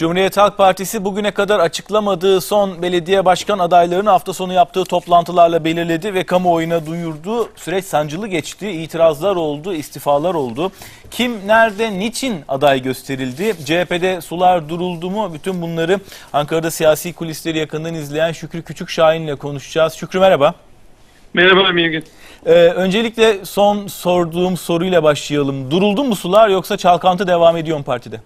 Cumhuriyet Halk Partisi bugüne kadar açıklamadığı son belediye başkan adaylarını hafta sonu yaptığı toplantılarla belirledi ve kamuoyuna duyurdu. Süreç sancılı geçti, itirazlar oldu, istifalar oldu. Kim, nerede, niçin aday gösterildi? CHP'de sular duruldu mu? Bütün bunları Ankara'da siyasi kulisleri yakından izleyen Şükrü Küçükşahin'le konuşacağız. Şükrü merhaba. Merhaba Mirgin. Ee, öncelikle son sorduğum soruyla başlayalım. Duruldu mu sular yoksa çalkantı devam ediyor mu partide?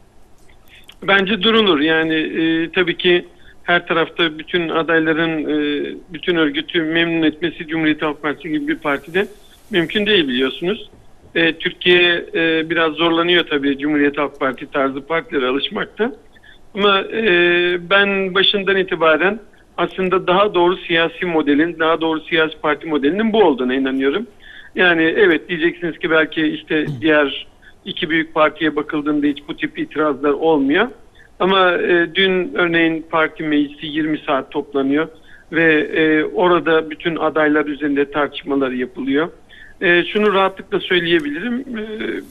Bence durulur. Yani e, tabii ki her tarafta bütün adayların e, bütün örgütü memnun etmesi Cumhuriyet Halk Partisi gibi bir partide mümkün değil biliyorsunuz. E, Türkiye e, biraz zorlanıyor tabii Cumhuriyet Halk Parti tarzı partilere alışmakta. Ama e, ben başından itibaren aslında daha doğru siyasi modelin, daha doğru siyasi parti modelinin bu olduğuna inanıyorum. Yani evet diyeceksiniz ki belki işte diğer iki büyük partiye bakıldığında hiç bu tip itirazlar olmuyor. Ama e, dün örneğin parti meclisi 20 saat toplanıyor ve e, orada bütün adaylar üzerinde tartışmalar yapılıyor. E, şunu rahatlıkla söyleyebilirim. E,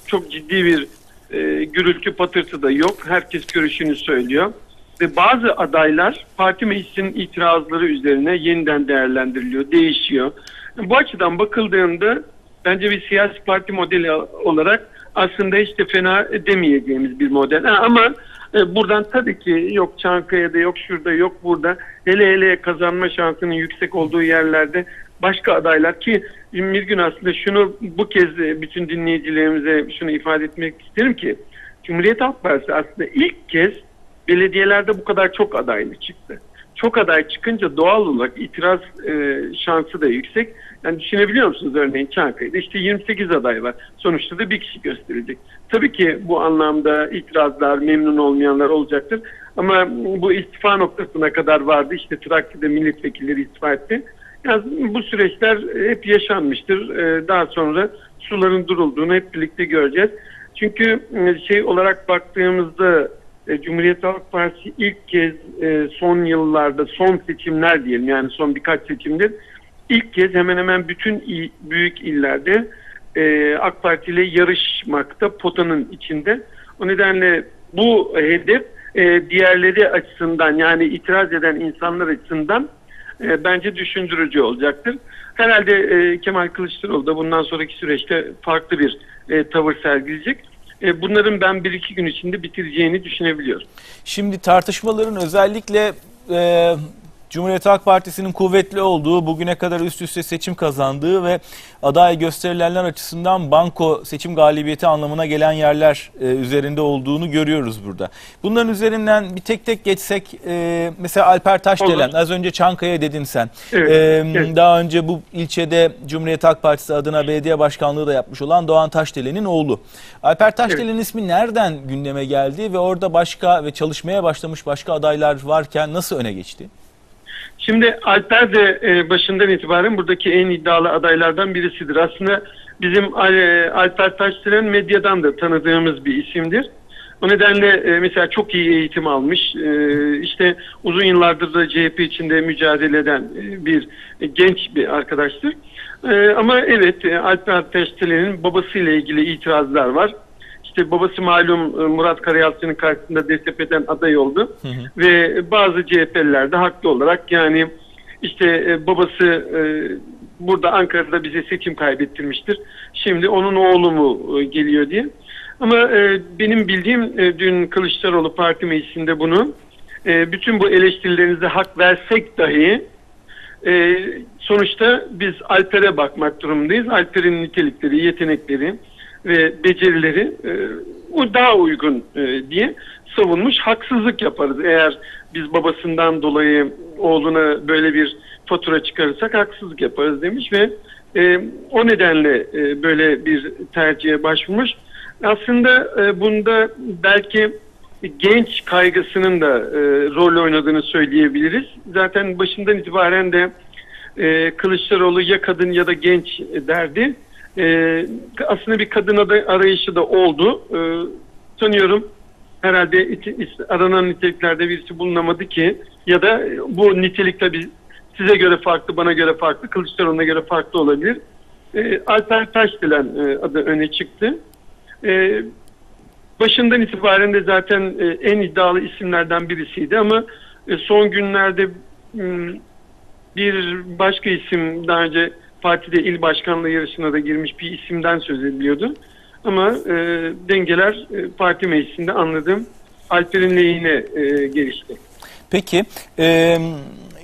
çok ciddi bir e, gürültü patırtı da yok. Herkes görüşünü söylüyor. Ve bazı adaylar parti meclisinin itirazları üzerine yeniden değerlendiriliyor, değişiyor. Bu açıdan bakıldığında bence bir siyasi parti modeli olarak aslında hiç de fena demeyeceğimiz bir model. Ama e, buradan tabii ki yok Çankaya'da yok şurada yok burada hele hele kazanma şansının yüksek olduğu yerlerde başka adaylar ki bir gün aslında şunu bu kez bütün dinleyicilerimize şunu ifade etmek isterim ki Cumhuriyet Halk Partisi aslında ilk kez belediyelerde bu kadar çok adaylı çıktı. Çok aday çıkınca doğal olarak itiraz e, şansı da yüksek. Yani düşünebiliyor musunuz örneğin Çankaya'da işte 28 aday var. Sonuçta da bir kişi gösterilecek. Tabii ki bu anlamda itirazlar, memnun olmayanlar olacaktır. Ama bu istifa noktasına kadar vardı. İşte Trakya'da milletvekilleri istifa etti. Yani bu süreçler hep yaşanmıştır. Ee, daha sonra suların durulduğunu hep birlikte göreceğiz. Çünkü e, şey olarak baktığımızda e, Cumhuriyet Halk Partisi ilk kez e, son yıllarda son seçimler diyelim yani son birkaç seçimdir ilk kez hemen hemen bütün büyük illerde e, AK Parti ile yarışmakta potanın içinde. O nedenle bu hedef e, diğerleri açısından yani itiraz eden insanlar açısından e, bence düşündürücü olacaktır. Herhalde e, Kemal Kılıçdaroğlu da bundan sonraki süreçte farklı bir e, tavır sergileyecek. E, bunların ben bir iki gün içinde bitireceğini düşünebiliyorum. Şimdi tartışmaların özellikle e, Cumhuriyet Halk Partisi'nin kuvvetli olduğu, bugüne kadar üst üste seçim kazandığı ve aday gösterilenler açısından banko seçim galibiyeti anlamına gelen yerler e, üzerinde olduğunu görüyoruz burada. Bunların üzerinden bir tek tek geçsek, e, mesela Alper Taşdelen, az önce Çankaya dedin sen. Evet, E, evet. Daha önce bu ilçede Cumhuriyet Halk Partisi adına belediye başkanlığı da yapmış olan Doğan Taşdelen'in oğlu. Alper Taşdelen'in ismi nereden gündeme geldi ve orada başka ve çalışmaya başlamış başka adaylar varken nasıl öne geçti? Şimdi Alper de e, başından itibaren buradaki en iddialı adaylardan birisidir. Aslında bizim e, Alper Taşdelen medyadan da tanıdığımız bir isimdir. O nedenle e, mesela çok iyi eğitim almış. E, işte uzun yıllardır da CHP içinde mücadele eden bir genç bir arkadaştır. Ama evet e, Alper Taşdelen'in babasıyla ilgili itirazlar var. İşte babası malum e, Murat Karayalçı'nın karşısında DSP'den aday oldu. Hı hı. Ve bazı CHP'liler de haklı olarak yani işte e, babası e, burada Ankara'da bize seçim kaybettirmiştir. Şimdi onun oğlu mu geliyor diye. Ama benim bildiğim dün Kılıçdaroğlu Parti Meclisi'nde bunu bütün bu eleştirilerinize hak versek dahi sonuçta biz Alper'e bakmak durumundayız. Alper'in nitelikleri, yetenekleri ve becerileri e, daha uygun e, diye savunmuş. Haksızlık yaparız eğer biz babasından dolayı oğluna böyle bir fatura çıkarırsak haksızlık yaparız demiş ve e, o nedenle e, böyle bir tercihe başvurmuş. Aslında e, bunda belki genç kaygısının da e, rol oynadığını söyleyebiliriz. Zaten başından itibaren de e, Kılıçdaroğlu ya kadın ya da genç derdi. E, aslında bir kadın aday arayışı da oldu. E, sanıyorum herhalde aranan niteliklerde birisi bulunamadı ki ya da bu nitelik tabii size göre farklı, bana göre farklı, Kılıçdaroğlu'na göre farklı olabilir. E, Alper Taşdelen e, adı öne çıktı. E, başından itibaren de zaten e, en iddialı isimlerden birisiydi ama e, son günlerde m, bir başka isim daha önce partide il başkanlığı yarışına da girmiş bir isimden söz ediliyordu. Ama e, dengeler e, parti meclisinde anladığım Alper'in lehine e, gelişti. Peki e,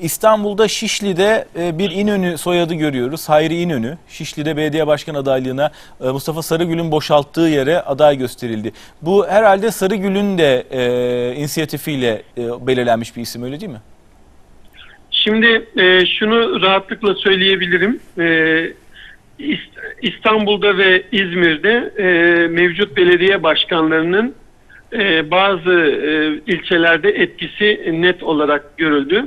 İstanbul'da Şişli'de e, bir İnönü soyadı görüyoruz. Hayri İnönü. Şişli'de belediye başkan adaylığına e, Mustafa Sarıgül'ün boşalttığı yere aday gösterildi. Bu herhalde Sarıgül'ün de e, inisiyatifiyle e, belirlenmiş bir isim öyle değil mi? Şimdi e, şunu rahatlıkla söyleyebilirim. E, İst- İstanbul'da ve İzmir'de e, mevcut belediye başkanlarının e, bazı e, ilçelerde etkisi net olarak görüldü.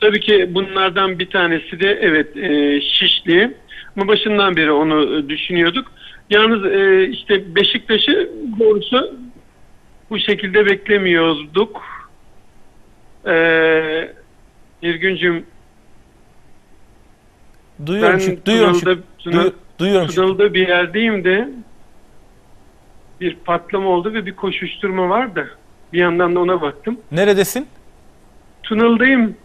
Tabii ki bunlardan bir tanesi de evet e, Şişli. Ama başından beri onu e, düşünüyorduk. Yalnız e, işte Beşiktaş'ı doğrusu bu şekilde beklemiyorduk. E, Nilgüncüm Duyuyorum ben çünkü. Duyuyorum Tunalı'da, çünkü. Duyu- duyuyorum çünkü. Tunalı'da bir yerdeyim de bir patlama oldu ve bir koşuşturma var da bir yandan da ona baktım. Neredesin? Tunalı'dayım.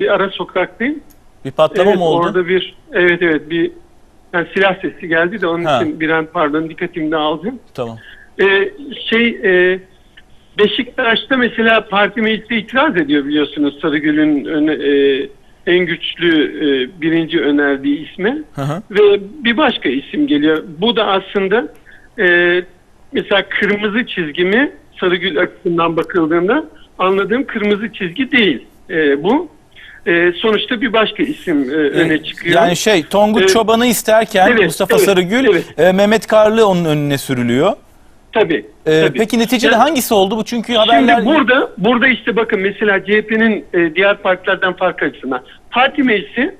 Bir ara sokaktayım. Bir patlama evet, mı oldu? Orada bir evet evet bir yani silah sesi geldi de onun Ha. için bir an pardon dikkatimi de aldım. Tamam. Ee, şey e, Beşiktaş'ta mesela parti meclisi itiraz ediyor biliyorsunuz Sarıgül'ün e, en güçlü e, birinci önerdiği isme Hı hı. ve bir başka isim geliyor. Bu da aslında e, mesela kırmızı çizgimi Sarıgül açısından bakıldığında anladığım kırmızı çizgi değil e, bu. E, sonuçta bir başka isim e, öne çıkıyor. Yani şey Tonguç Ee, Çoban'ı isterken evet, Mustafa evet, Sarıgül, evet. e, Mehmet Karlı onun önüne sürülüyor. Tabii, E, tabii. Peki neticede Yani- hangisi oldu bu? Çünkü haberler... Şimdi burada burada işte bakın mesela CHP'nin e, diğer partilerden farkı açısından parti meclisi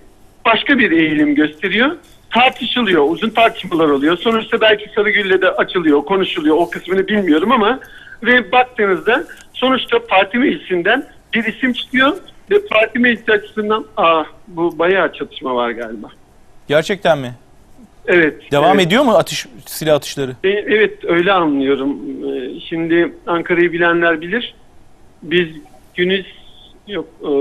başka bir eğilim gösteriyor. Tartışılıyor, uzun tartışmalar oluyor. Sonuçta belki Sarıgül'le de açılıyor, konuşuluyor. O kısmını bilmiyorum ama ve baktığınızda sonuçta parti meclisinden bir isim çıkıyor ve parti meclisi açısından aa bu bayağı çatışma var galiba. Gerçekten mi? Evet. Devam evet. ediyor mu atış silah atışları? E, Evet öyle anlıyorum. E, Şimdi Ankara'yı bilenler bilir. Biz Güniz yok e,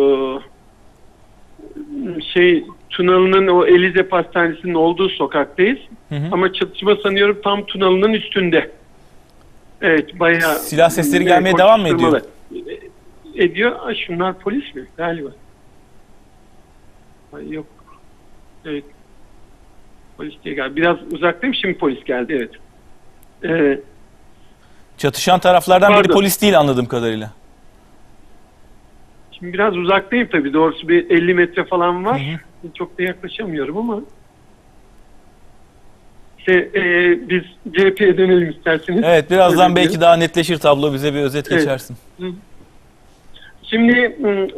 şey Tunalı'nın o Elize Pastanesi'nin olduğu sokaktayız. Hı hı. Ama çatışma sanıyorum tam Tunalı'nın üstünde. Evet bayağı Silah sesleri gelmeye devam mı ediyor? Ediyor. Şunlar polis mi? Galiba. Ay, yok. Evet. Polis diye geldi. Biraz uzaktayım şimdi polis geldi evet. Ee, Çatışan taraflardan biri Pardon. polis değil anladığım kadarıyla. şimdi biraz uzaktayım tabii. Doğrusu bir 50 metre falan var. Hı Çok da yaklaşamıyorum ama işte, e, biz CHP'ye dönelim isterseniz. Evet birazdan belki daha netleşir tablo bize bir özet Evet. geçersin. Şimdi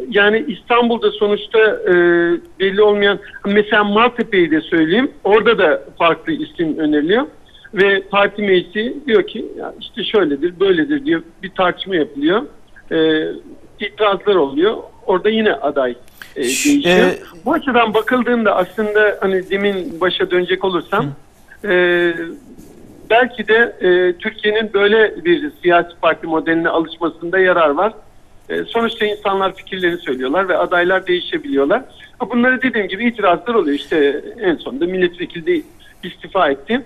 yani İstanbul'da sonuçta e, belli olmayan mesela Maltepe'yi de söyleyeyim. Orada da farklı isim öneriliyor. Ve parti meclisi diyor ki ya işte şöyledir böyledir diyor bir tartışma yapılıyor. E, itirazlar oluyor. Orada yine aday e, değişiyor. e- Bu açıdan bakıldığında aslında hani demin başa dönecek olursam e, belki de e, Türkiye'nin böyle bir siyasi parti modeline alışmasında yarar var. E, sonuçta insanlar fikirlerini söylüyorlar ve adaylar değişebiliyorlar. Ha, Bunları dediğim gibi itirazlar oluyor. İşte en sonunda milletvekili istifa etti.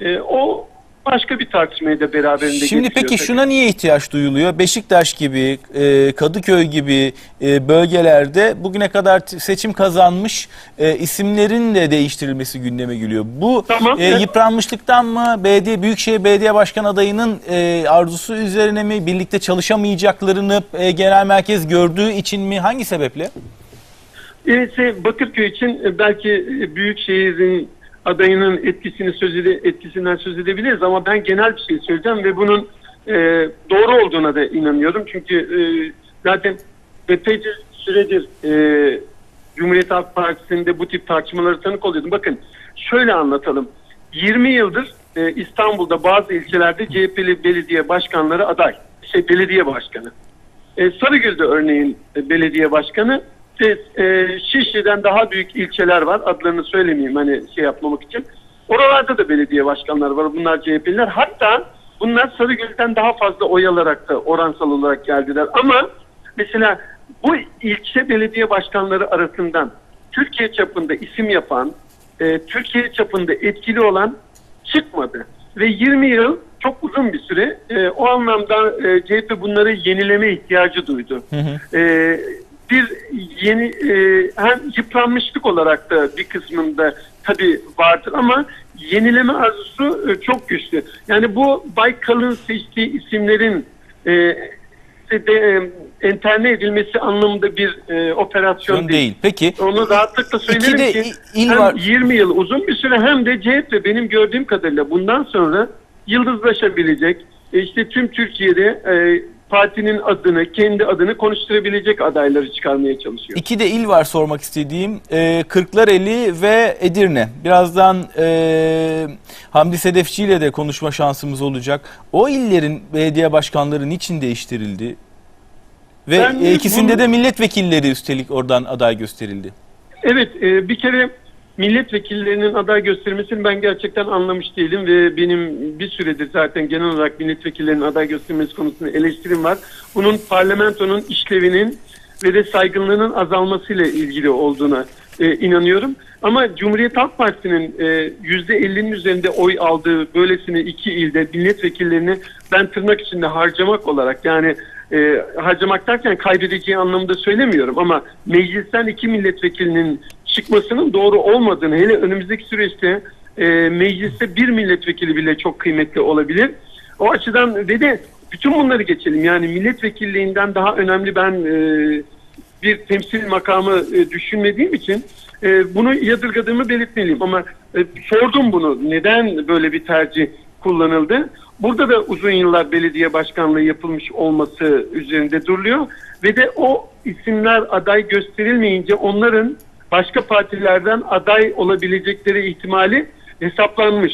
E, o başka bir tartışmayı da beraberinde Şimdi peki tabii. şuna niye ihtiyaç duyuluyor? Beşiktaş gibi, e, Kadıköy gibi e, bölgelerde bugüne kadar seçim kazanmış e, isimlerin de değiştirilmesi gündeme geliyor. Bu Tamam, e, yıpranmışlıktan mı, belediye Büyükşehir Belediye Başkan adayının e, arzusu üzerine mi, birlikte çalışamayacaklarını e, genel merkez gördüğü için mi, hangi sebeple? Evet, şey, Bakırköy için e, belki e, büyük şehrin adayının etkisini söz ede, etkisinden söz edebiliriz ama ben genel bir şey söyleyeceğim ve bunun e, doğru olduğuna da inanıyorum. Çünkü e, zaten epeyce süredir e, Cumhuriyet Halk Partisi'nde bu tip tartışmaları tanık oluyordum. Bakın şöyle anlatalım. 20 yıldır e, İstanbul'da bazı ilçelerde CHP'li belediye başkanları aday. Şey belediye başkanı. E, Sarıgül'de örneğin e, belediye başkanı ve e, Şişli'den daha büyük ilçeler var. Adlarını söylemeyeyim hani şey yapmamak için. Oralarda da belediye başkanları var. Bunlar CHP'liler. Hatta bunlar Sarıgöl'den daha fazla oy alarak da oransal olarak geldiler. Ama mesela bu ilçe belediye başkanları arasından Türkiye çapında isim yapan, e, Türkiye çapında etkili olan çıkmadı. Ve 20 yıl çok uzun bir süre. E, o anlamda e, CHP bunları yenileme ihtiyacı duydu. E, bir yeni e, hem yıpranmışlık olarak da bir kısmında tabii vardır ama yenileme arzusu e, çok güçlü. Yani bu Baykal'ın seçtiği isimlerin e, de, e, enterne edilmesi anlamında bir e, operasyon Değil. değil. Peki Onu rahatlıkla söylerim de ki il hem var. 20 yıl uzun bir süre hem de CHP benim gördüğüm kadarıyla bundan sonra yıldızlaşabilecek e, işte tüm Türkiye'de e, partinin adını, kendi adını konuşturabilecek adayları çıkarmaya çalışıyor. iki de il var sormak istediğim. E, Kırklareli ve Edirne. Birazdan e, Hamdi Sedefçi ile de konuşma şansımız olacak. O illerin belediye başkanları niçin değiştirildi? Ve Ben ikisinde bunu- de milletvekilleri üstelik oradan aday gösterildi. Evet, e, bir kere milletvekillerinin aday göstermesini ben gerçekten anlamış değilim ve benim bir süredir zaten genel olarak milletvekillerinin aday göstermesi konusunda eleştirim var. Bunun parlamentonun işlevinin ve de saygınlığının azalmasıyla ilgili olduğuna e, inanıyorum. Ama Cumhuriyet Halk Partisi'nin e, %50'nin üzerinde oy aldığı böylesine iki ilde milletvekillerini ben tırnak içinde harcamak olarak yani e, harcamak derken kaybedeceği anlamda söylemiyorum ama meclisten iki milletvekilinin çıkmasının doğru olmadığını hele önümüzdeki süreçte e, mecliste bir milletvekili bile çok kıymetli olabilir. O açıdan ve de bütün bunları geçelim yani milletvekilliğinden daha önemli ben e, bir temsil makamı e, düşünmediğim için e, bunu yadırgadığımı belirtmeliyim ama e, sordum bunu neden böyle bir tercih kullanıldı. Burada da uzun yıllar belediye başkanlığı yapılmış olması üzerinde duruluyor ve de o isimler aday gösterilmeyince onların başka partilerden aday olabilecekleri ihtimali hesaplanmış.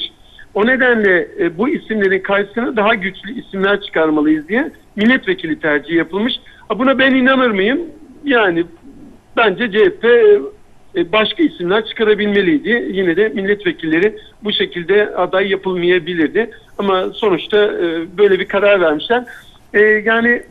O nedenle e, bu isimlerin karşısına daha güçlü isimler çıkarmalıyız diye milletvekili tercihi yapılmış. Ha, buna ben inanır mıyım? Yani bence CHP e, başka isimler çıkarabilmeliydi. Yine de milletvekilleri bu şekilde aday yapılmayabilirdi. Ama sonuçta e, böyle bir karar vermişler. E, yani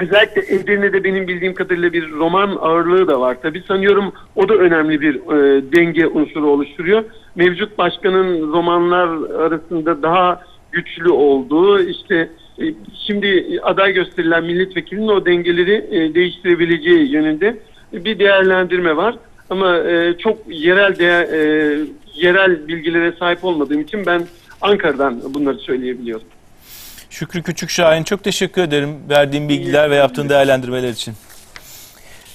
özellikle Edirne'de benim bildiğim kadarıyla bir roman ağırlığı da var. Tabii sanıyorum o da önemli bir e, denge unsuru oluşturuyor. Mevcut başkanın romanlar arasında daha güçlü olduğu işte e, şimdi aday gösterilen milletvekilinin o dengeleri e, değiştirebileceği yönünde bir değerlendirme var. Ama e, çok yerel değer, e, yerel bilgilere sahip olmadığım için ben Ankara'dan bunları söyleyebiliyorum. Şükrü Küçükşahin çok teşekkür ederim verdiğin bilgiler ve yaptığın değerlendirmeler için.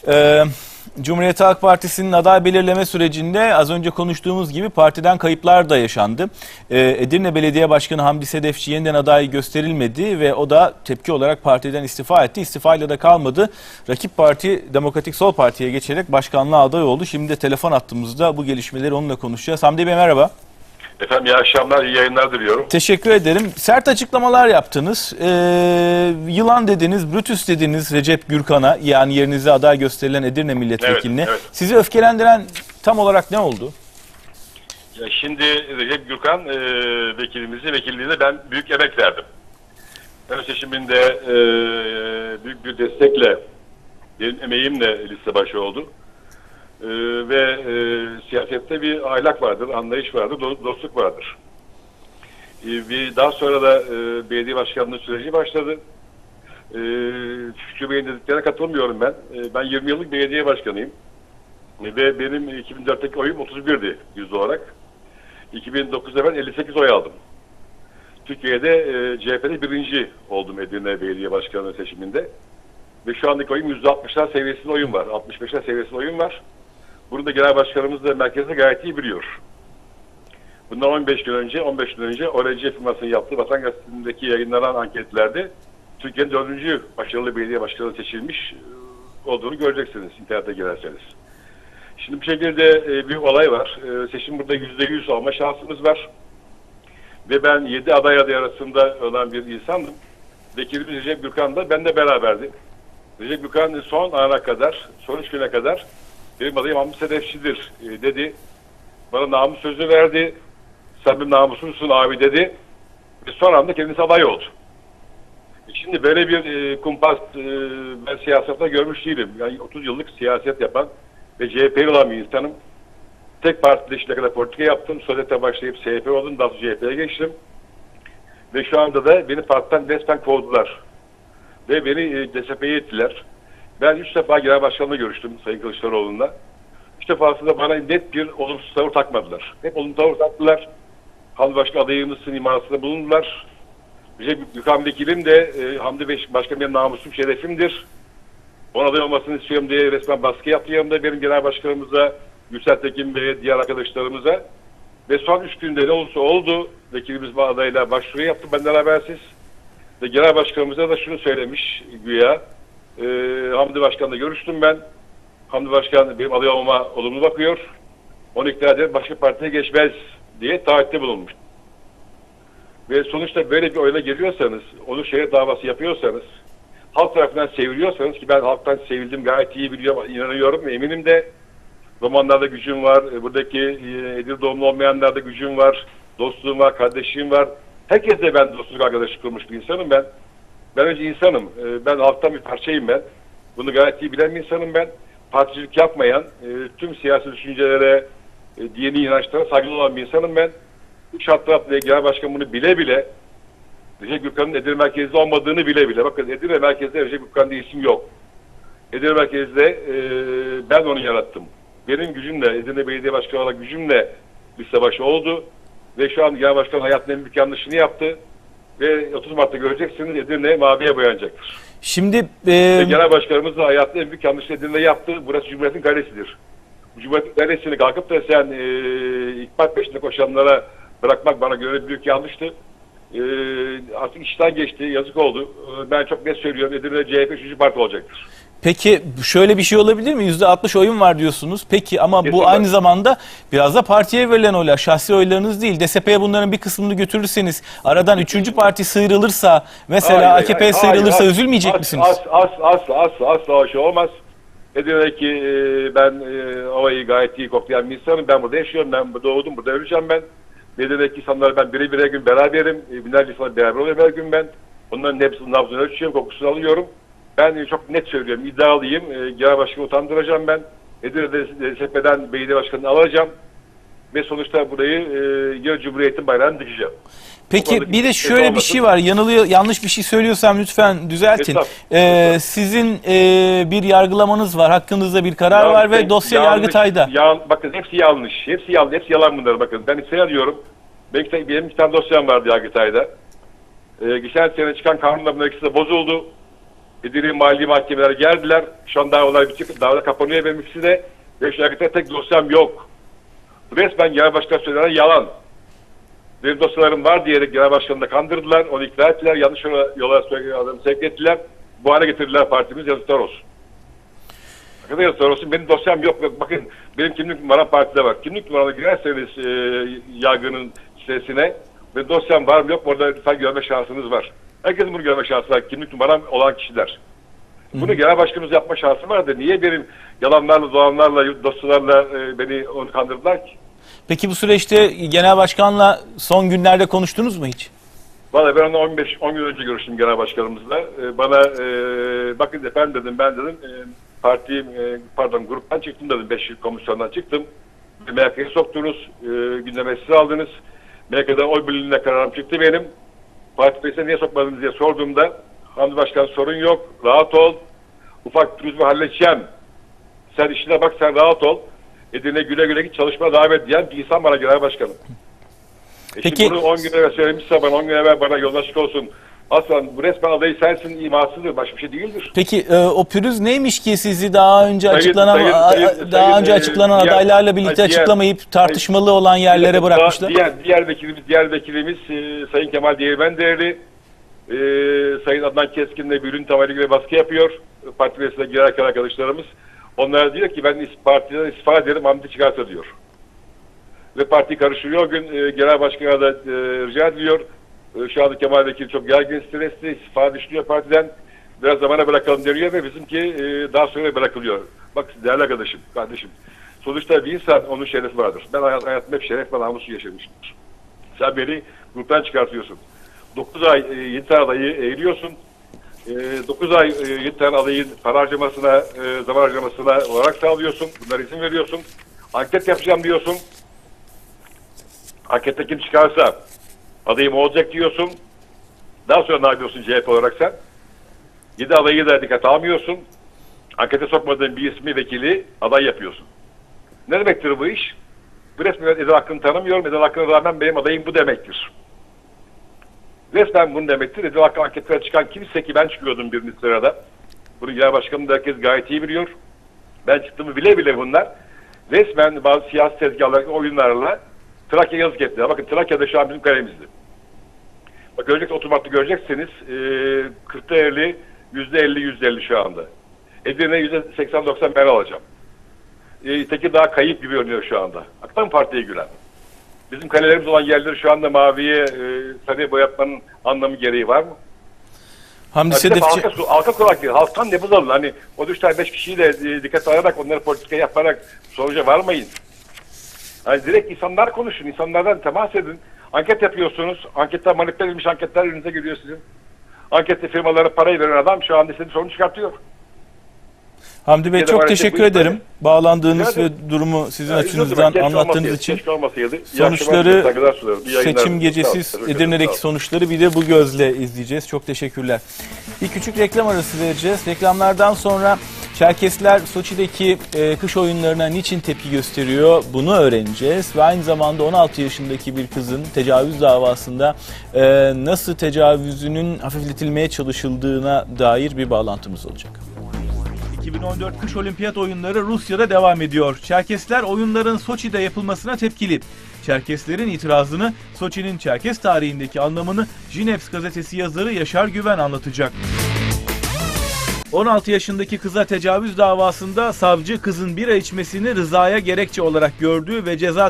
Ee, Cumhuriyet Halk Partisi'nin aday belirleme sürecinde az önce konuştuğumuz gibi partiden kayıplar da yaşandı. Ee, Edirne Belediye Başkanı Hamdi Sedefçi yeniden aday gösterilmedi ve o da tepki olarak partiden istifa etti. İstifayla da kalmadı. Rakip parti Demokratik Sol Parti'ye geçerek başkanlığa aday oldu. Şimdi de telefon attığımızda bu gelişmeleri onunla konuşacağız. Hamdi Bey merhaba. Efendim iyi akşamlar, iyi yayınlar diliyorum. Teşekkür ederim. Sert açıklamalar yaptınız. Ee, yılan dediniz, Brutus dediniz Recep Gürkan'a yani yerinize aday gösterilen Edirne milletvekiline. Evet, evet. Sizi öfkelendiren tam olarak ne oldu? Ya şimdi Recep Gürkan e, vekilimizi, vekilliğine ben büyük emek verdim. Ön seçiminde e, büyük bir destekle, benim emeğimle liste başı oldu. E, ve e, siyasette bir ahlak vardır, anlayış vardır, do- dostluk vardır. E, bir daha sonra da e, belediye başkanlığı süreci başladı. E, Şükrü Bey'in dediklerine katılmıyorum ben. E, ben 20 yıllık belediye başkanıyım. Ve benim 2004'teki oyum 31'di yüzde olarak. 2009'da ben 58 oy aldım. Türkiye'de e, CHP'de birinci oldum Edirne Belediye Başkanlığı seçiminde. Ve şu andaki oyum %60'lar seviyesinde oyun var. 65'ler seviyesinde oyun var. Bunu da genel başkanımız da merkezde gayet iyi biliyor. Bundan 15 gün önce, 15 gün önce ORC firmasının yaptığı Vatan Gazetesi'ndeki yayınlanan anketlerde Türkiye'nin dördüncü başarılı belediye başkanı seçilmiş e, olduğunu göreceksiniz internete girerseniz. Şimdi bir şekilde e, bir olay var. E, seçim burada yüzde yüz alma şansımız var. Ve ben yedi aday aday arasında olan bir insandım. Vekilimiz Recep Gürkan da benimle beraberdi. Recep Gürkan son ana kadar, son güne kadar benim adayım Hamdi Sedefçi'dir e, dedi. Bana namus sözü verdi. Sen bir namuslusun abi dedi. Ve son anda kendisi aday oldu. E Şimdi böyle bir e, kumpas e, ben siyasette görmüş değilim. Yani 30 yıllık siyaset yapan ve CHP'li olan bir insanım. Tek partide işine kadar politika yaptım. Sosyete başlayıp CHP oldum. Daha sonra CHP'ye geçtim. Ve şu anda da beni partiden resmen kovdular. Ve beni e, DSP'ye ettiler. Ben üç defa genel başkanla görüştüm Sayın Kılıçdaroğlu'nda. Üç defasında bana net bir olumsuz tavır takmadılar. Hep olumsuz tavır taktılar. Hamdi Başkan adayımızın imasında bulundular. Bize Gökhan Vekilim de e, Hamdi Başkan benim namusum şerefimdir. Onun aday olmasını istiyorum diye resmen baskı yaptı yanımda benim genel başkanımıza, Gülsel Tekin Bey'e, diğer arkadaşlarımıza. Ve son üç günde ne olursa oldu. Vekilimiz bu adayla başvuru yaptı benden habersiz. Ve genel başkanımıza da şunu söylemiş güya. E, Hamdi Başkan'la görüştüm ben. Hamdi Başkan benim aday olmama olumlu bakıyor. Onu ikna ederek başka partiye geçmez diye taahhütte bulunmuş. Ve sonuçta böyle bir oyuna giriyorsanız, onu şehir davası yapıyorsanız, halk tarafından seviliyorsanız ki ben halktan sevildim gayet iyi biliyorum, inanıyorum ve eminim de romanlarda gücüm var, e, buradaki e, Edir doğumlu olmayanlarda gücüm var, dostluğum var, kardeşliğim var. Herkesle ben dostluk arkadaşlık kurmuş bir insanım ben. Ben önce insanım, e, ben halktan bir parçayım ben. Bunu gayet iyi bilen bir insanım ben. Particilik yapmayan, e, tüm siyasi düşüncelere, e, dini inançlara saygılı olan bir insanım ben. Bu şartlar altında genel başkan bunu bile bile Recep Gürkan'ın Edirne merkezde olmadığını bile bile. Bakın Edirne merkezde Recep Gürkan diye isim yok. Edirne merkezde e, ben onu yarattım. Benim gücümle, Edirne Belediye Başkanı olarak gücümle bir savaş oldu. Ve şu an genel başkan hayatının en büyük yanlışını yaptı. Ve 30 Mart'ta göreceksiniz Edirne maviye boyanacaktır. Şimdi Ve e, genel başkanımız da hayatında en büyük yanlışını Edirne yaptı. Burası Cumhuriyet'in kalesidir. Cumhuriyet'in kalesini kalkıp da sen e, ikbal peşinde koşanlara bırakmak bana göre büyük yanlıştı. E, artık işten geçti, yazık oldu. E, ben çok net söylüyorum Edirne CHP 3. parti olacaktır. Peki şöyle bir şey olabilir mi? %60 oyun var diyorsunuz. Peki ama bu Kesinlikle. aynı zamanda biraz da partiye verilen oylar, şahsi oylarınız değil. DSP'ye bunların bir kısmını götürürseniz, aradan üçüncü parti sıyrılırsa, mesela AKP sıyrılırsa hayır, üzülmeyecek as- misiniz? As, as, asla, asla, asla o şey olmaz. Edirne'deki e, ben e, havayı gayet iyi koklayan bir insanım. Ben burada yaşıyorum. Ben burada doğdum. Burada öleceğim ben. Edirne'deki insanlar ben birebir her gün beraberim. E, binlerce insanla beraber oluyorum her gün ben. Onların hepsinin nabzını ölçüyorum. Kokusunu alıyorum. Ben çok net söylüyorum. iddialıyım. E, genel başkanı utandıracağım ben. Edirne'de DSP'den belediye başkanını alacağım. Ve sonuçta burayı e, Cumhuriyet'in bayrağını dikeceğim. Peki bir de bir şöyle bir şey var. Yanılıyor, yanlış bir şey söylüyorsam lütfen düzeltin. Estağfurullah. Ee, sizin e, bir yargılamanız var. Hakkınızda bir karar Ya var ve ben- dosya yanlış- Yargıtay'da. yan- bakın hepsi yanlış. Hepsi yalan, hepsi yalan bunlar bakın. Ben size diyorum. Benim, benim iki tane dosyam vardı Yargıtay'da. Ee, geçen sene çıkan kanunla bunların ikisi de bozuldu. Edirne mali mahkemelere geldiler. Şu an davalar bitik, davalar kapanıyor benim ikisi de. Ve Yargıtay'da tek dosyam yok. Resmen genel başkan söylenen yalan. Benim dosyalarım var diyerek genel başkanını da kandırdılar. Onu ikna ettiler. Yanlış yola, yola adamı sevk ettiler. Bu hale getirdiler partimiz. Yazıklar olsun. Arkadaşlar sorulsun benim dosyam yok. Bak- Bakın benim kimlik numaram partide var. Kimlik numaramı girerseniz e, yargının sitesine ve dosyam var mı yok mu orada lütfen görme şansınız var. Herkesin bunu görme şansı var. Kimlik numaram olan kişiler. Bunu genel başkanımız yapma şansı var da niye benim yalanlarla, dolanlarla, dosyalarla e, beni onu kandırdılar ki? Peki bu süreçte genel başkanla son günlerde konuştunuz mu hiç? Valla ben onunla 15 10 gün önce görüştüm genel başkanımızla. Ee, bana e, bakın efendim dedim ben dedim e, parti e, pardon gruptan çıktım dedim 5 yıl komisyondan çıktım. MHK'ye soktunuz. E, gündeme siz aldınız. MHK'da oy birliğine kararım çıktı benim. Parti niye sokmadınız diye sorduğumda Hamdi Başkan sorun yok. Rahat ol. Ufak turizmi halledeceğim. Sen işine bak sen rahat ol. Edirne güle güle git çalışmaya devam et diyen bir insan bana genel başkanım. E Peki- Şimdi bunu 10 gün evvel söylemişse bana 10 gün evvel bana yoldaşlık olsun. Aslan bu resmen adayı sensin imasıdır. Başka bir şey değildir. Peki e, o pürüz neymiş ki sizi daha önce Sayın- açıklanan sayın- a- sayın- daha sayın, önce e, açıklanan diğer- adaylarla birlikte diğer- açıklamayıp tartışmalı olan yerlere Daha bırakmışlar? Diğer, diğer vekilimiz, diğer vekilimiz e, Sayın Kemal Değirmen Değerli, e, Sayın Adnan Keskin'le Bülün Tamari gibi baskı yapıyor. Parti meclisine girerken arkadaşlarımız. Onlar diyor ki ben partiden istifa ederim Hamdi çıkarsa diyor. Ve parti karıştırıyor. O gün e, genel başkana da e, rica ediliyor. E, şu anda Kemal Vekil çok gergin, stresli, istifa düşünüyor partiden. Biraz zamana bırakalım deniyor ve bizimki e, daha sonra bırakılıyor. Bak değerli arkadaşım, kardeşim. Sonuçta bir insan onun şerefi vardır. Ben hayat, hayatımda hep şeref ve namusu yaşamışımdır. Sen beni gruptan çıkartıyorsun. 9 ay e, 7 tane adayı eğiliyorsun. 9 ay e, 7 tane adayın para harcamasına, e, zaman harcamasına olarak sağlıyorsun. Bunlara izin veriyorsun. Anket yapacağım diyorsun. Ankette kim çıkarsa adayım olacak diyorsun. Daha sonra ne yapıyorsun CHP olarak sen? 7 adayı da dikkate almıyorsun. Ankete sokmadığın bir ismi vekili aday yapıyorsun. Ne demektir bu iş? Bu resmen Edel Hakkı'nı tanımıyorum. Edel Hakkı'na rağmen benim adayım bu demektir. Resmen bunu demektir. Edel Hakkı anketlere çıkan kimse ki ben çıkıyordum birinci sırada. Bunu genel başkanım da herkes gayet iyi biliyor. Ben çıktığımı bile bile bunlar. Resmen bazı siyasi tezgahlar, oyunlarla Trakya yazık ettiler. Bakın Trakya'da şu an bizim kalemizdi. Bak görecek otomatik göreceksiniz. E, 40'ta 50, %50, %50 şu anda. Edirne %80-90 ben alacağım. E, Tekirdağ kayıp gibi görünüyor şu anda. Aktan Parti'ye gülen. Bizim kalelerimiz olan yerleri şu anda maviye, e, sarıya boyatmanın anlamı gereği var mı? Hamdi Ya bir de Sedefçi halka, halka kulak değil. Halktan nefes alın. Hani o üç tane beş kişiyi de e, dikkat alarak onları politika yaparak sonuca varmayın. Hani direkt insanlar konuşun. insanlardan temas edin. Anket yapıyorsunuz. Anketler manipüle edilmiş anketler önünüze geliyor sizin. Ankette firmalara parayı veren adam şu anda istediği sonuç çıkartıyor. Hamdi Bey çok maalesef teşekkür ederim. Bağlandığınız Rica ve durumu sizin açınızdan anlattığınız için sonuçları seçim gecesi Edirne'deki sonuçları bir de bu gözle izleyeceğiz. Çok teşekkürler. Bir küçük reklam arası vereceğiz. Reklamlardan sonra Çerkesler Soçi'deki e, kış oyunlarına niçin tepki gösteriyor bunu öğreneceğiz. Ve aynı zamanda 16 yaşındaki bir kızın tecavüz davasında e, nasıl tecavüzünün hafifletilmeye çalışıldığına dair bir bağlantımız olacak. 2014 Kış Olimpiyat Oyunları Rusya'da devam ediyor. Çerkesler oyunların Soçi'de yapılmasına tepkili. Çerkeslerin itirazını Soçi'nin Çerkes tarihindeki anlamını Jinevs gazetesi yazarı Yaşar Güven anlatacak. 16 yaşındaki kıza tecavüz davasında savcı kızın bira içmesini rızaya gerekçe olarak gördüğü ve ceza